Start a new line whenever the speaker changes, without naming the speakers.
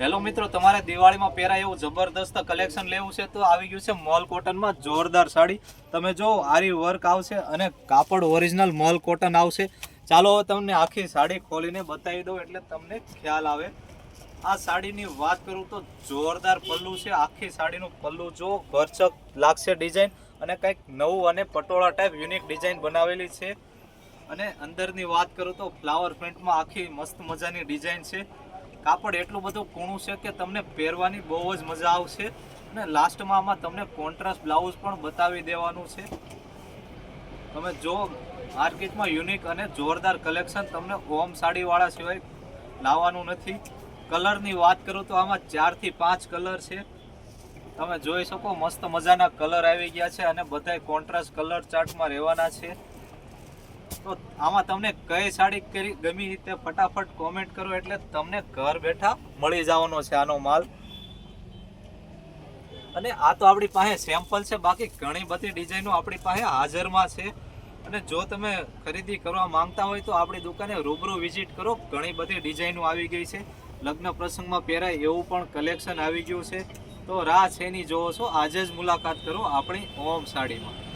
Hello મિત્રો, તમારે દિવાળીમાં પહેરાય એવું જબરદસ્ત કલેક્શન લેવું છે તો આવી ગયું છે મોલ કોટનમાં જોરદાર સાડી. તમે જો, આરી વર્ક આવશે અને કાપડ ઓરિજિનલ મોલ કોટન આવશે. ચાલો હવે તમને આખી સાડી ખોલીને બતાવી દઉં એટલે તમને ખ્યાલ આવે. આ સાડીની વાત કરું તો જોરદાર પલ્લું છે. આખી સાડીનું પલ્લું જો ઘરચક લાગશે ડિઝાઇન અને કંઈક નવું અને પટોળા ટાઈપ યુનિક ડિઝાઇન બનાવેલી છે. અને અંદરની વાત કરું તો ફ્લાવર પ્રિન્ટમાં આખી મસ્ત મજાની ડિઝાઇન છે. કાપડ એટલું બધું કૂણું છે કે તમને પહેરવાની બહુ જ મજા આવશે. અને લાસ્ટમાં આમાં તમને કોન્ટ્રાસ્ટ બ્લાઉઝ પણ બતાવી દેવાનું છે. તમે જો માર્કેટમાં યુનિક અને જોરદાર કલેક્શન તમને ઓમ સાડીવાળા સિવાય લાવવાનું નથી. કલરની વાત કરું તો આમાં ચારથી પાંચ કલર છે. તમે જોઈ શકો, મસ્ત મજાના કલર આવી ગયા છે અને બધાય કોન્ટ્રાસ્ટ કલર ચાર્ટમાં રહેવાના છે. તો આમાં તમને કઈ સાડી કરી ગમી રીતે ફટાફટ કોમેન્ટ કરો એટલે તમને ઘર બેઠા મળી જવાનો છે આનો માલ. અને આ તો આપણી પાસે સેમ્પલ છે, બાકી ઘણી બધી ડિઝાઇનો આપણી પાસે હાજરમાં છે. અને જો તમે ખરીદી કરવા માંગતા હોય તો આપણી દુકાને રૂબરૂ વિઝિટ કરો, ઘણી બધી ડિઝાઇનો આવી ગઈ છે. લગ્ન પ્રસંગમાં પહેરાય એવું પણ કલેક્શન આવી ગયું છે. તો રાહ છે ની જોવો છો, આજે જ મુલાકાત કરો આપણી ઓમ સાડીમાં.